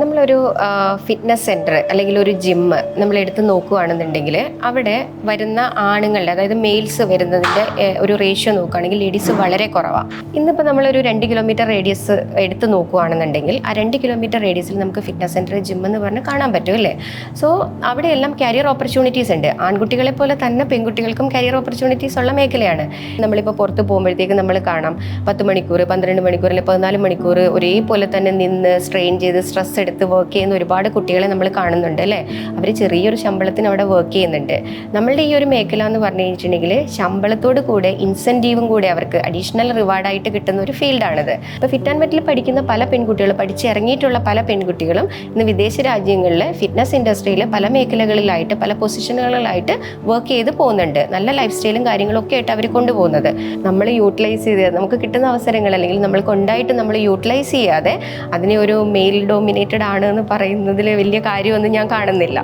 നമ്മളൊരു fitness centre അല്ലെങ്കിൽ ഒരു ജിമ്മ് നമ്മൾ എടുത്ത് നോക്കുകയാണെന്നുണ്ടെങ്കിൽ അവിടെ വരുന്ന ആണുങ്ങളുടെ അതായത് മെയിൽസ് വരുന്നതിന്റെ ഒരു റേഷ്യോ നോക്കുകയാണെങ്കിൽ ലേഡീസ് വളരെ കുറവാണ് ഇന്നിപ്പോൾ നമ്മളൊരു രണ്ട് കിലോമീറ്റർ റേഡിയസ് എടുത്ത് നോക്കുകയാണെന്നുണ്ടെങ്കിൽ ആ രണ്ട് കിലോമീറ്റർ റേഡിയസിൽ നമുക്ക് ഫിറ്റ്നസ് സെന്റർ ജിം എന്ന് പറഞ്ഞ് കാണാൻ പറ്റും അല്ലേ? സോ അവിടെയെല്ലാം കരിയർ ഓപ്പർച്യൂണിറ്റീസ് ഉണ്ട്. ആൺകുട്ടികളെ പോലെ തന്നെ പെൺകുട്ടികൾക്കും കരിയർ ഓപ്പർച്യൂണിറ്റീസ് ഉള്ള മേഖലയാണ്. നമ്മളിപ്പോൾ പുറത്ത് പോകുമ്പോഴത്തേക്ക് നമ്മൾ കാണാം പത്ത് മണിക്കൂർ പന്ത്രണ്ട് മണിക്കൂർ അല്ലെങ്കിൽ പതിനാല് മണിക്കൂർ ഒരേപോലെ തന്നെ നിന്ന് സ്ട്രെയിൻ ചെയ്ത് സ്ട്രെസ് എടുത്ത് വർക്ക് ചെയ്യുന്ന ഒരുപാട് കുട്ടികളെ നമ്മൾ കാണുന്നുണ്ട് അല്ലേ? അവർ ചെറിയൊരു ശമ്പളത്തിന് അവിടെ വർക്ക് ചെയ്യുന്നുണ്ട്. നമ്മളുടെ ഈ ഒരു മേഖല എന്ന് പറഞ്ഞു കഴിഞ്ഞിട്ടുണ്ടെങ്കിൽ ശമ്പളത്തോട് കൂടെ ഇൻസെന്റീവും കൂടെ അവർക്ക് അഡീഷണൽ റിവാർഡായിട്ട് കിട്ടുന്ന ഒരു ഫീൽഡാണിത് ഇപ്പോൾ ഫിറ്റ് ആൻഡ് മെറ്റിൽ പഠിക്കുന്ന പല പെൺകുട്ടികളും പഠിച്ചിറങ്ങിയിട്ടുള്ള പല പെൺകുട്ടികളും ഇന്ന് വിദേശ രാജ്യങ്ങളിൽ ഫിറ്റ്നസ് ഇൻഡസ്ട്രിയിൽ പല മേഖലകളിലായിട്ട് പല പൊസിഷനുകളിലായിട്ട് വർക്ക് ചെയ്ത് പോകുന്നുണ്ട്. നല്ല ലൈഫ് സ്റ്റൈലും കാര്യങ്ങളൊക്കെ ആയിട്ട് അവർ കൊണ്ടുപോകുന്നത്. നമ്മൾ യൂട്ടിലൈസ് ചെയ്ത് നമുക്ക് കിട്ടുന്ന അവസരങ്ങൾ അല്ലെങ്കിൽ നമ്മൾക്ക് ഉണ്ടായിട്ട് നമ്മൾ യൂട്ടിലൈസ് ചെയ്യാതെ അതിനെ ഒരു മെയിൽ ഡോമിനേറ്റഡ് ആണ് എന്ന് പറയുന്നതിൽ വലിയ കാര്യമൊന്നും ഞാൻ കാണുന്നില്ല.